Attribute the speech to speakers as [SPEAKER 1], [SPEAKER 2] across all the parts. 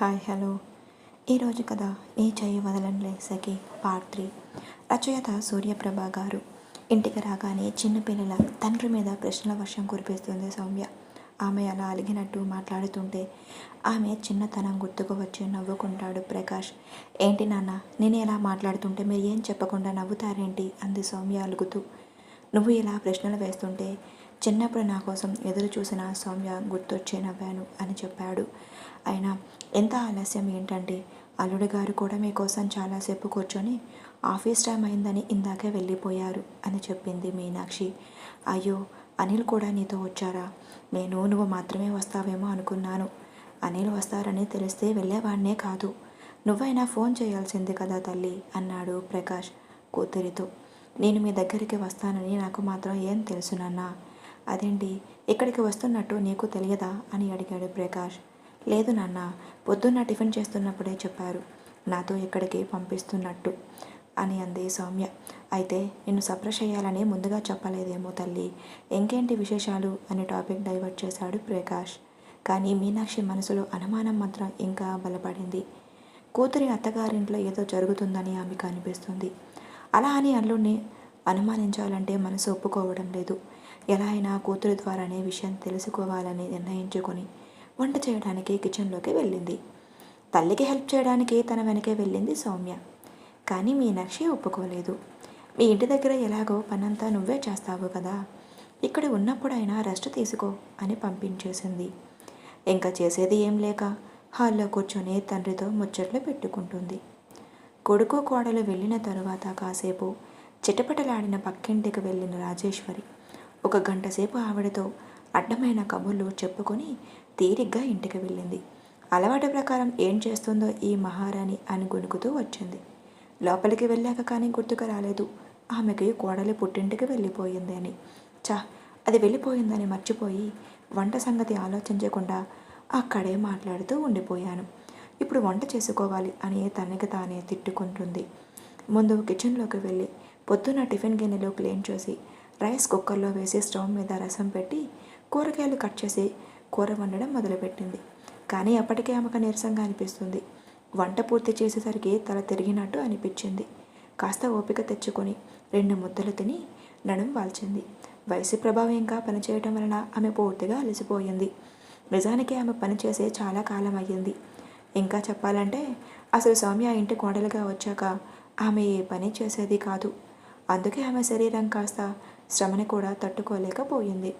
[SPEAKER 1] Hi hello. ఈరోజు కథ నీ చేయి వదలంలే సఖి పార్ట్ త్రీ రచయిత సూర్యప్రభ గారు. ఇంటికి రాగానే చిన్నపిల్లల తండ్రి మీద ప్రశ్నల వర్షం కురిపిస్తుంది సౌమ్య. ఆమె అలా అలిగినట్టు మాట్లాడుతుంటే ఆమె చిన్నతనం గుర్తుకు వచ్చి నవ్వుకుంటాడు ప్రకాష్. ఏంటి నాన్న నేను ఎలా మాట్లాడుతుంటే మీరు ఏం చెప్పకుండా నవ్వుతారేంటి? అంది సౌమ్య అలుగుతూ. నువ్వు ఇలా ప్రశ్నలు వేస్తుంటే చిన్నప్పుడు నా కోసం ఎదురు చూసిన సౌమ్య గుర్తొచ్చే నవ్వాను అని చెప్పాడు. అయినా ఎంత ఆలస్యం ఏంటంటే అల్లుడు గారు కూడా మీకోసం చాలాసేపు కూర్చొని ఆఫీస్ టైం అయిందని ఇందాకే వెళ్ళిపోయారు అని చెప్పింది మీనాక్షి. అయ్యో అనిల్ కూడా నీతో వచ్చారా? నేను నువ్వు మాత్రమే వస్తావేమో అనుకున్నాను. అనిల్ వస్తారని తెలిస్తే వెళ్ళేవాడినే కాదు. నువ్వైనా ఫోన్ చేయాల్సింది కదా తల్లి అన్నాడు ప్రకాష్ కూతురితో. నేను మీ దగ్గరికి వస్తానని నాకు మాత్రం ఏం తెలుసునన్నా అదేంటి ఇక్కడికి వస్తున్నట్టు నీకు తెలియదా? అని అడిగాడు ప్రకాష్. లేదు నాన్న పొద్దున్న టిఫిన్ చేస్తున్నప్పుడే చెప్పారు. నాతో ఇక్కడికి పంపిస్తున్నట్టు అని అంది సౌమ్య. అయితే నిన్ను సప్రెస్ చేయాలని ముందుగా చెప్పలేదేమో తల్లి. ఇంకేంటి విశేషాలు? అని టాపిక్ డైవర్ట్ చేశాడు ప్రకాష్. కానీ మీనాక్షి మనసులో అనుమానం మాత్రం ఇంకా బలపడింది. కూతురి అత్తగారింట్లో ఏదో జరుగుతుందని ఆమెకు అనిపిస్తుంది అలా అని అల్లుడిని అనుమానించాలంటే మనసు ఒప్పుకోవడం లేదు. ఎలా అయినా కూతురు ద్వారానే విషయం తెలుసుకోవాలని నిర్ణయించుకొని వంట చేయడానికి కిచెన్లోకి వెళ్ళింది. తల్లికి హెల్ప్ చేయడానికి తన వెనకే వెళ్ళింది సౌమ్య. కానీ మీనాక్షి ఒప్పుకోలేదు. మీ ఇంటి దగ్గర ఎలాగో పనంతా నువ్వే చేస్తావు కదా. ఇక్కడ ఉన్నప్పుడైనా రెస్ట్ తీసుకో అని పంపించేసింది. ఇంకా చేసేది ఏం లేక హాల్లో కూర్చొని తండ్రితో ముచ్చట్లు పెట్టుకుంటుంది. కొడుకు కోడలు వెళ్ళిన తరువాత కాసేపు చిటపటలాడిన పక్కింటికి వెళ్ళిన రాజేశ్వరి ఒక గంట సేపు ఆవిడతో అడ్డమైన కబుర్లు చెప్పుకొని తీరిగ్గా ఇంటికి వెళ్ళింది. అలవాటు ప్రకారం ఏం చేస్తుందో ఈ మహారాణి అని గొణుకుతూ వచ్చింది. లోపలికి వెళ్ళాక కానీ గుర్తుకు రాలేదు. ఆమెకి కోడలి పుట్టింటికి వెళ్ళిపోయింది అని. చా అది వెళ్ళిపోయిందని మర్చిపోయి వంట సంగతి ఆలోచించకుండా అక్కడే మాట్లాడుతూ ఉండిపోయాను. ఇప్పుడు వంట చేసుకోవాలి అని తనకి తానే తిట్టుకుంటుంది. ముందు కిచెన్లోకి వెళ్ళి పొద్దున్న టిఫిన్ గిన్నెలో క్లీన్ చేసి రైస్ కుక్కర్లో వేసి స్టవ్ మీద రసం పెట్టి కూరగాయలు కట్ చేసి కూర వండడం మొదలుపెట్టింది. కానీ అప్పటికే ఆమెకు నీరసంగా అనిపిస్తుంది. వంట పూర్తి చేసేసరికి తల తిరిగినట్టు అనిపించింది. కాస్త ఓపిక తెచ్చుకొని రెండు ముద్దలు తిని నడుం వాల్చింది. వయసు ప్రభావం ఇంకా పనిచేయటం వలన ఆమె పూర్తిగా అలసిపోయింది. నిజానికి ఆమె పనిచేసే చాలా కాలం అయ్యింది. ఇంకా చెప్పాలంటే అసలు సౌమ్య ఇంటి కోడలుగా వచ్చాక ఆమె ఏ పని చేసేది కాదు. అందుకే ఆమె శరీరం కాస్త శ్రమని కూడా తట్టుకోలేకపోయింది.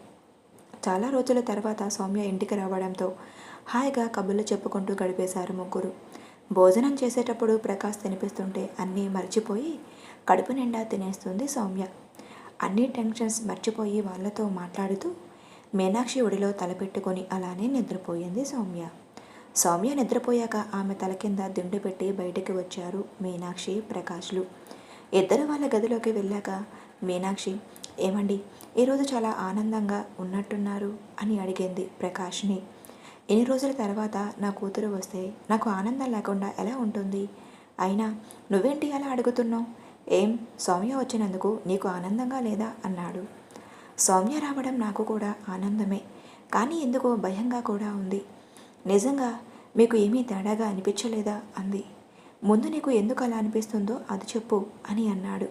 [SPEAKER 1] చాలా రోజుల తర్వాత సౌమ్య ఇంటికి రావడంతో హాయిగా కబుర్లు చెప్పుకుంటూ గడిపేశారు ముగ్గురు. భోజనం చేసేటప్పుడు ప్రకాష్ తినిపిస్తుంటే అన్నీ మర్చిపోయి కడుపు నిండా తినేస్తుంది సౌమ్య. అన్ని టెన్షన్స్ మర్చిపోయి వాళ్ళతో మాట్లాడుతూ మీనాక్షి ఒడిలో తలపెట్టుకొని అలానే నిద్రపోయింది సౌమ్య. సౌమ్య నిద్రపోయాక ఆమె తల కింద దిండు పెట్టి బయటికి వచ్చారు మీనాక్షి ప్రకాష్లు. ఇద్దరు వాళ్ళ గదిలోకి వెళ్ళాక మీనాక్షి ఏమండి ఈరోజు చాలా ఆనందంగా ఉన్నట్టున్నారు అని అడిగింది ప్రకాష్ని ఎన్ని రోజుల తర్వాత నా కూతురు వస్తే నాకు ఆనందం లేకుండా ఎలా ఉంటుంది? అయినా నువ్వేంటి అలా అడుగుతున్నావు? ఏం సౌమ్య వచ్చినందుకు నీకు ఆనందంగా లేదా? అన్నాడు. సౌమ్య రావడం నాకు కూడా ఆనందమే కానీ ఎందుకో భయంగా కూడా ఉంది. నిజంగా మీకు ఏమీ తేడాగా అనిపించలేదా? అంది. ముందు నీకు ఎందుకు అలా అనిపిస్తుందో అది చెప్పు అని అన్నాడు.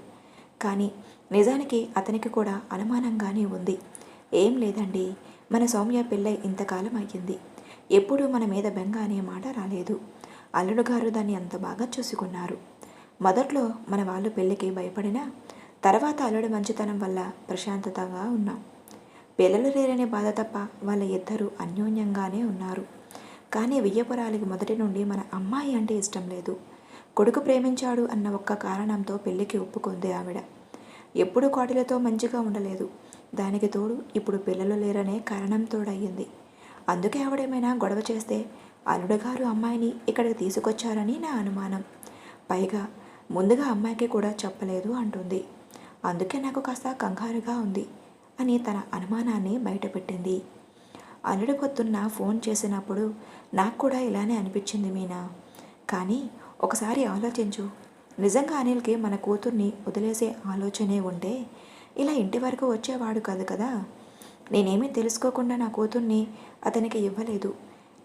[SPEAKER 1] కానీ నిజానికి అతనికి కూడా అనుమానంగానే ఉంది. ఏం లేదండి మన సౌమ్య పెళ్ళై ఇంతకాలం అయ్యింది. ఎప్పుడూ మన మీద బెంగ అనే మాట రాలేదు. అల్లుడు గారు దాన్ని అంత బాగా చూసుకున్నారు. మొదట్లో మన వాళ్ళు పెళ్ళికి భయపడినా తర్వాత అల్లుడు మంచితనం వల్ల ప్రశాంతతగా ఉన్నాం. పిల్లలు లేరనే బాధ తప్ప వాళ్ళ ఇద్దరూ అన్యోన్యంగానే ఉన్నారు. కానీ వియ్యపురాలికి మొదటి నుండి మన అమ్మాయి అంటే ఇష్టం లేదు. కొడుకు ప్రేమించాడు అన్న ఒక్క కారణంతో పెళ్ళికి ఒప్పుకుంది ఆవిడ. ఎప్పుడు కోటిలతో మంచిగా ఉండలేదు. దానికి తోడు ఇప్పుడు పిల్లలు లేరనే కారణం తోడయ్యింది. అందుకే ఆవిడేమైనా గొడవ చేస్తే అల్లుడగారు అమ్మాయిని ఇక్కడికి తీసుకొచ్చారని నా అనుమానం. పైగా ముందుగా అమ్మాయికి కూడా చెప్పలేదు అంటుంది. అందుకే నాకు కాస్త కంగారుగా ఉంది అని తన అనుమానాన్ని బయటపెట్టింది. అల్లుడు పొద్దున్న ఫోన్ చేసినప్పుడు నాకు కూడా ఇలానే అనిపించింది మీనా. కానీ ఒకసారి ఆలోచించు. నిజంగా అనిల్కి మన కూతుర్ని వదిలేసే ఆలోచనే ఉంటే ఇలా ఇంటి వరకు వచ్చేవాడు కాదు కదా? నేనేమీ తెలుసుకోకుండా నా కూతుర్ని అతనికి ఇవ్వలేదు.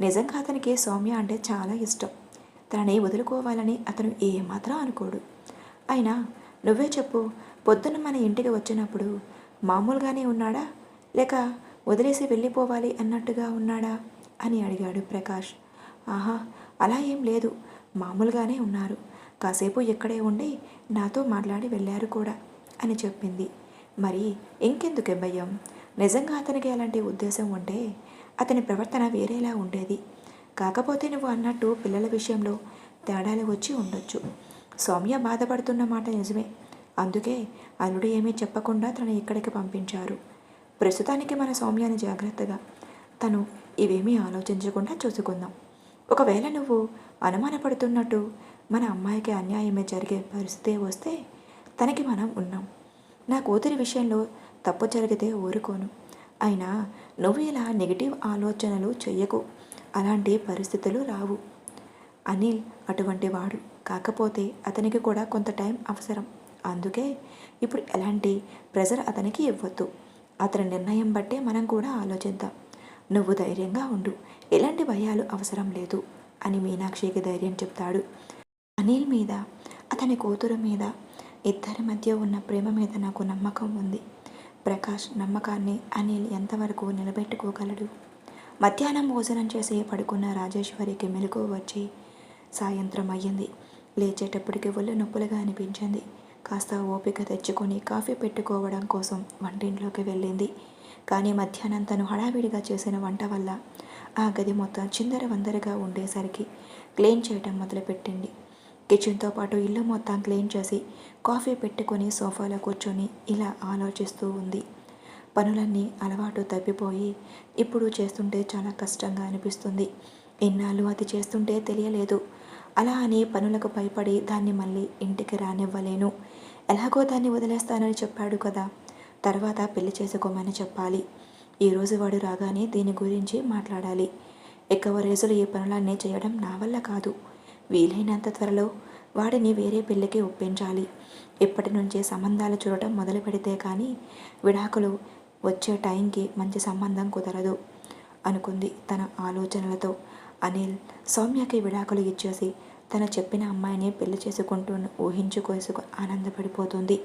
[SPEAKER 1] నిజంగా అతనికి సౌమ్య అంటే చాలా ఇష్టం. తనని వదులుకోవాలని అతను ఏమాత్రం అనుకోడు. అయినా నువ్వే చెప్పు పొద్దున్న మన ఇంటికి వచ్చినప్పుడు మామూలుగానే ఉన్నాడా? లేక వదిలేసి వెళ్ళిపోవాలి అన్నట్టుగా ఉన్నాడా? అని అడిగాడు ప్రకాష్. ఆహా అలా ఏం లేదు. మామూలుగానే ఉన్నారు. కాసేపు ఇక్కడే ఉండి నాతో మాట్లాడి వెళ్ళారు కూడా అని చెప్పింది. మరి ఇంకెందుకు భయం? నిజంగా అతనికి అలాంటి ఉద్దేశం ఉంటే అతని ప్రవర్తన వేరేలా ఉండేది. కాకపోతే నువ్వు అన్నట్టు పిల్లల విషయంలో తేడాలు వచ్చి ఉండొచ్చు. సౌమ్య బాధపడుతున్న మాట నిజమే. అందుకే అల్లుడు ఏమీ చెప్పకుండా తను ఇక్కడికి పంపించారు. ప్రస్తుతానికి మన సౌమ్యాన్ని జాగ్రత్తగా. తను ఇవేమీ ఆలోచించకుండా చూసుకుందాం. ఒకవేళ నువ్వు అనుమానపడుతున్నట్టు మన అమ్మాయికి అన్యాయమే జరిగే పరిస్థితి వస్తే తనకి మనం ఉన్నాం. నా కూతురి విషయంలో తప్పు జరిగితే ఊరుకోను. అయినా నువ్వు ఇలా నెగిటివ్ ఆలోచనలు చెయ్యకు. అలాంటి పరిస్థితులు రావు. అనిల్ అటువంటి వాడు కాకపోతే అతనికి కూడా కొంత టైం అవసరం. అందుకే ఇప్పుడు ఎలాంటి ప్రెజర్ అతనికి ఇవ్వద్దు. అతని నిర్ణయం బట్టే మనం కూడా ఆలోచిద్దాం. నువ్వు ధైర్యంగా ఉండు. ఎలాంటి భయాలు అవసరం లేదు. అని మీనాక్షికి ధైర్యం చెప్తాడు. అనిల్ మీద అతని కూతురు మీద ఇద్దరి మధ్య ఉన్న ప్రేమ మీద నాకు నమ్మకం ఉంది. ప్రకాష్ నమ్మకాన్ని అనిల్ ఎంతవరకు నిలబెట్టుకోగలడు? మధ్యాహ్నం భోజనం చేసి పడుకున్న రాజేశ్వరికి మెలకు వచ్చి సాయంత్రం అయ్యింది. లేచేటప్పటికి ఒళ్ళు నొప్పులుగా అనిపించింది. కాస్త ఓపిక తెచ్చుకొని కాఫీ పెట్టుకోవడం కోసం వంటింట్లోకి వెళ్ళింది. కానీ మధ్యాహ్నం తను హడావిడిగా చేసిన వంట వల్ల ఆ గది మొత్తం చిందర వందరగా ఉండేసరికి క్లీన్ చేయటం మొదలుపెట్టింది. కిచెన్తో పాటు ఇల్లు మొత్తం క్లీన్ చేసి కాఫీ పెట్టుకొని సోఫాలో కూర్చొని ఇలా ఆలోచిస్తూ ఉంది. పనులన్నీ అలవాటు తప్పిపోయి ఇప్పుడు చేస్తుంటే చాలా కష్టంగా అనిపిస్తుంది. ఇన్నాళ్ళు అది చేస్తుంటే తెలియలేదు. అలా అని పనులకు భయపడి దాన్ని మళ్ళీ ఇంటికి రానివ్వలేను. ఎలాగో దాన్ని వదిలేస్తానని చెప్పాడు కదా. తర్వాత పెళ్ళి చేసుకోమని చెప్పాలి. ఈరోజు వాడు రాగానే దీని గురించి మాట్లాడాలి. ఎక్కువ రోజులు ఈ పనులన్నీ చేయడం నా వల్ల కాదు. వీలైనంత త్వరలో వాడిని వేరే పెళ్ళికి ఒప్పించాలి. ఇప్పటి నుంచే సంబంధాలు చూడటం మొదలు పెడితే కానీ విడాకులు వచ్చే టైంకి మంచి సంబంధం కుదరదు అనుకుంది తన ఆలోచనలతో. అనిల్ సౌమ్యకి విడాకులు ఇచ్చేసి తన చెప్పిన అమ్మాయిని పెళ్ళి చేసుకుంటూ ఊహించుకోసుకు ఆనందపడిపోతుంది.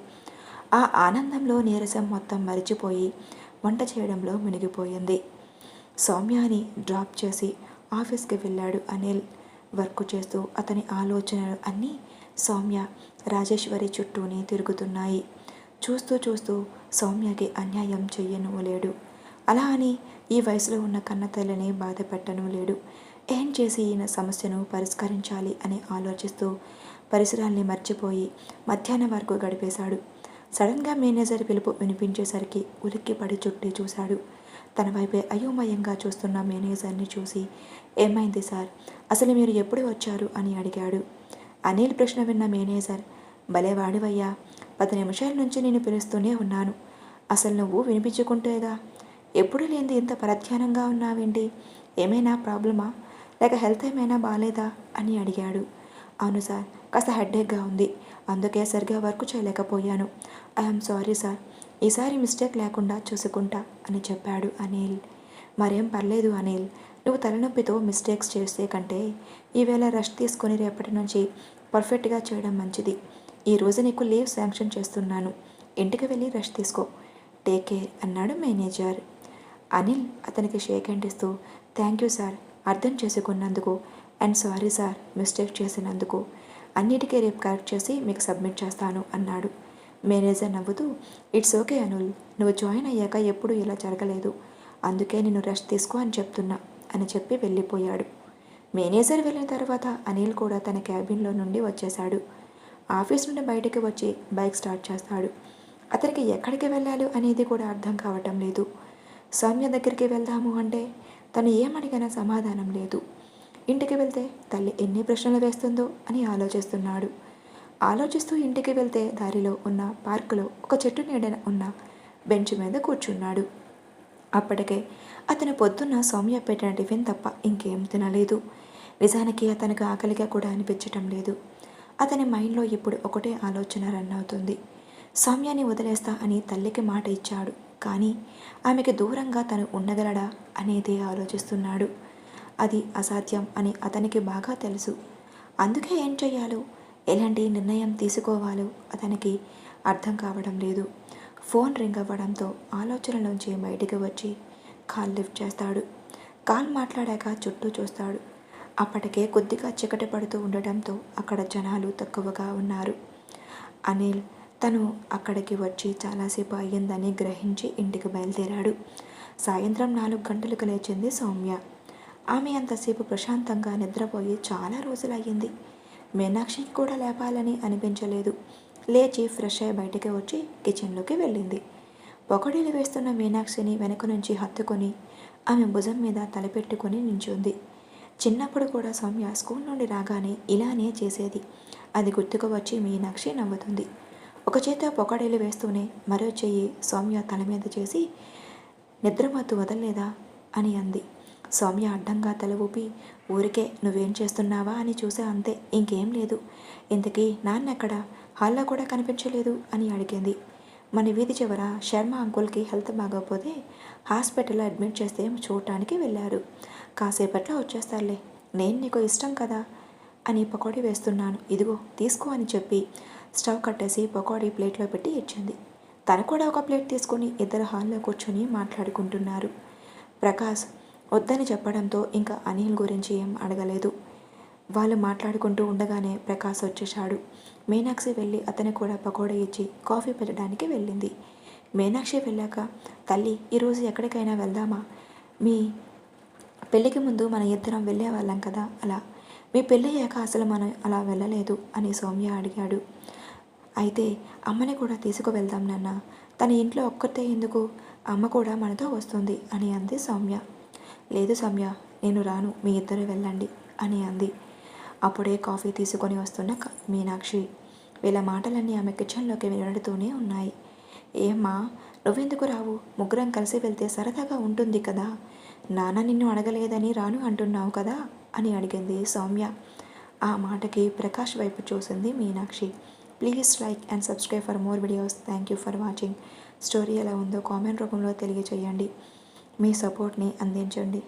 [SPEAKER 1] ఆ ఆనందంలో నీరసం మొత్తం మరిచిపోయి వంట చేయడంలో మునిగిపోయింది. సౌమ్యాని డ్రాప్ చేసి ఆఫీస్కి వెళ్ళాడు అనిల్. వర్క్ చేస్తూ అతని ఆలోచనలు అన్నీ సౌమ్య రాజేశ్వరి చుట్టూనే తిరుగుతున్నాయి. చూస్తూ చూస్తూ సౌమ్యకి అన్యాయం చెయ్యను లేడు. అలా అని ఈ వయసులో ఉన్న కన్నతల్లిని బాధ పెట్టను లేడు. ఏం చేసి ఈయన సమస్యను పరిష్కరించాలి అని ఆలోచిస్తూ పరిసరాల్ని మర్చిపోయి మధ్యాహ్నం వరకు గడిపేశాడు. సడన్గా మేనేజర్ పిలుపు వినిపించేసరికి ఉలిక్కి పడి చుట్టి చూశాడు. తన వైపే అయోమయంగా చూస్తున్న మేనేజర్ని చూసి ఏమైంది సార్? అసలు మీరు ఎప్పుడు వచ్చారు? అని అడిగాడు. అనిల్ ప్రశ్న విన్న మేనేజర్ భలేవాడివయ్యా పది నిమిషాల నుంచి నేను పిలుస్తూనే ఉన్నాను. అసలు నువ్వు వినిపించుకుంటేగా? ఎప్పుడు లేనిది ఇంత పరధ్యానంగా ఉన్నావేంటి? ఏమైనా ప్రాబ్లమా? లేక హెల్త్ ఏమైనా బాగాలేదా అని అడిగాడు. అవును సార్. కాస్త హెడ్ఏక్గా ఉంది. అందుకే సరిగా వర్క్ చేయలేకపోయాను. I'm sorry sir. ఈసారి మిస్టేక్ లేకుండా చూసుకుంటా అని చెప్పాడు అనిల్. మరేం పర్లేదు అనిల్. నువ్వు తలనొప్పితో మిస్టేక్స్ చేసే కంటే ఈవేళ రెస్ట్ తీసుకొని రేపటి నుంచి పర్ఫెక్ట్గా చేయడం మంచిది. ఈరోజు నీకు లీవ్ శాంక్షన్ చేస్తున్నాను. ఇంటికి వెళ్ళి రెస్ట్ తీసుకో. టేక్ కేర్ అన్నాడు మేనేజర్. అనిల్ అతనికి షేక్ హ్యాండ్ ఇస్తూ థ్యాంక్ యూ సార్. అర్థం చేసుకున్నందుకు అండ్ సారీ సార్ మిస్టేక్ చేసినందుకు. అన్నిటికీ రేపు కరెక్ట్ చేసి మీకు సబ్మిట్ చేస్తాను అన్నాడు. మేనేజర్ నవ్వుతూ ఇట్స్ ఓకే అనుల్ నువ్వు జాయిన్ అయ్యాక ఎప్పుడు ఇలా జరగలేదు. అందుకే నేను రెస్ట్ తీసుకో అని చెప్తున్నా అని చెప్పి వెళ్ళిపోయాడు. మేనేజర్ వెళ్ళిన తర్వాత అనిల్ కూడా తన క్యాబిన్లో నుండి వచ్చేశాడు. ఆఫీస్ నుండి బయటకు వచ్చి బైక్ స్టార్ట్ చేస్తాడు. అతనికి ఎక్కడికి వెళ్ళాలి అనేది కూడా అర్థం కావటం లేదు. సౌమ్య దగ్గరికి వెళ్దాము అంటే తను ఏమడిగినా సమాధానం లేదు. ఇంటికి వెళ్తే తల్లి ఎన్ని ప్రశ్నలు వేస్తుందో అని ఆలోచిస్తున్నాడు. ఆలోచిస్తూ ఇంటికి వెళ్తే దారిలో ఉన్న పార్కులో ఒక చెట్టు నీడన ఉన్న బెంచ్ మీద కూర్చున్నాడు. అప్పటికే అతను పొద్దున్న సౌమ్య పెట్టిన టిఫిన్ తప్ప ఇంకేం తినలేదు. నిజానికి అతనికి ఆకలిగా కూడా అనిపించటం లేదు. అతని మైండ్లో ఇప్పుడు ఒకటే ఆలోచన రన్ అవుతుంది. సౌమ్యాన్ని వదిలేస్తా అని తల్లికి మాట ఇచ్చాడు. కానీ ఆమెకి దూరంగా తను ఉండగలడా అనేది ఆలోచిస్తున్నాడు. అది అసాధ్యం అని అతనికి బాగా తెలుసు. అందుకే ఏం చేయాలో ఎలాంటి నిర్ణయం తీసుకోవాలో అతనికి అర్థం కావడం లేదు. ఫోన్ రింగ్ అవ్వడంతో ఆలోచనలోంచి బయటికి వచ్చి కాల్ లిఫ్ట్ చేస్తాడు. కాల్ మాట్లాడాక చుట్టూ చూస్తాడు. అప్పటికే కొద్దిగా చీకటి పడుతూ ఉండటంతో అక్కడ జనాలు తక్కువగా ఉన్నారు. అనిల్ తను అక్కడికి వచ్చి చాలాసేపు అయ్యిందని గ్రహించి ఇంటికి బయలుదేరాడు. సాయంత్రం నాలుగు గంటలకు లేచింది సౌమ్య. ఆమె అంతసేపు ప్రశాంతంగా నిద్రపోయి చాలా రోజులయ్యింది. మీనాక్షికి కూడా లేపాలని అనిపించలేదు. లేచి ఫ్రెష్ అయి బయటకి వచ్చి కిచెన్లోకి వెళ్ళింది. పొగడీలు వేస్తున్న మీనాక్షిని వెనక నుంచి హత్తుకొని ఆమె భుజం మీద తలపెట్టుకొని నించుంది. చిన్నప్పుడు కూడా సౌమ్య స్కూల్ నుండి రాగానే ఇలానే చేసేది. అది గుర్తుకు వచ్చి మీనాక్షి నవ్వుతుంది. ఒక చేత పొగడేలు వేస్తూనే మరో చెయ్యి సౌమ్య తల మీద చేసి నిద్రమత్తు వదలలేదా? అని అంది. సౌమ్య అడ్డంగా తల ఊపి ఊరికే నువ్వేం చేస్తున్నావా? అని చూసా అంతే. ఇంకేం లేదు. ఇంతకీ నాన్న ఎక్కడ హాల్లో కూడా కనిపించలేదు? అని అడిగింది. మన వీధి చివర శర్మ అంకుల్కి హెల్త్ బాగోకపోతే హాస్పిటల్లో అడ్మిట్ చేస్తే చూడటానికి వెళ్ళారు. కాసేపట్లో వచ్చేస్తారులే. నేను నీకు ఇష్టం కదా? అని పకోడీ వేస్తున్నాను. ఇదిగో తీసుకో అని చెప్పి స్టవ్ కట్టేసి పకోడీ ప్లేట్లో పెట్టి ఇచ్చింది. తను కూడా ఒక ప్లేట్ తీసుకొని ఇద్దరు హాల్లో కూర్చొని మాట్లాడుకుంటున్నారు. ప్రకాష్ వద్దని చెప్పడంతో ఇంకా అనిల్ గురించి ఏం అడగలేదు. వాళ్ళు మాట్లాడుకుంటూ ఉండగానే ప్రకాష్ వచ్చేశాడు. మీనాక్షి వెళ్ళి అతని కూడా పకోడా ఇచ్చి కాఫీ పెట్టడానికి వెళ్ళింది. మీనాక్షి వెళ్ళాక తల్లి ఈరోజు ఎక్కడికైనా వెళ్దామా? మీ పెళ్ళికి ముందు మన ఇద్దరం వెళ్ళే వాళ్ళం కదా? అలా. మీ పెళ్ళయ్యాక అసలు మనం అలా వెళ్ళలేదు అని సౌమ్య అడిగాడు. అయితే అమ్మని కూడా తీసుకువెళ్దాం నాన్న. తన ఇంట్లో ఒక్కతే ఎందుకు? అమ్మ కూడా మనతో వస్తుంది అని అంది సౌమ్య. లేదు సౌమ్య నేను రాను మీ ఇద్దరు వెళ్ళండి అని అంది. అప్పుడే కాఫీ తీసుకొని వస్తున్న మీనాక్షి. వీళ్ళ మాటలన్నీ ఆమె కిచెన్లోకి వినడుతూనే ఉన్నాయి. ఏమ్మా నువ్వెందుకు రావు? ముగ్గురం కలిసి వెళ్తే సరదాగా ఉంటుంది కదా? నాన్న నిన్ను అడగలేదని రాను అంటున్నావు కదా? అని అడిగింది సౌమ్య. ఆ మాటకి ప్రకాష్ వైపు చూసింది Meenakshi. Please like and subscribe for more videos. Thank you for watching. Story ఎలా ఉందో కామెంట్ రూపంలో తెలియచేయండి. మీ సపోర్ట్ని అందించండి.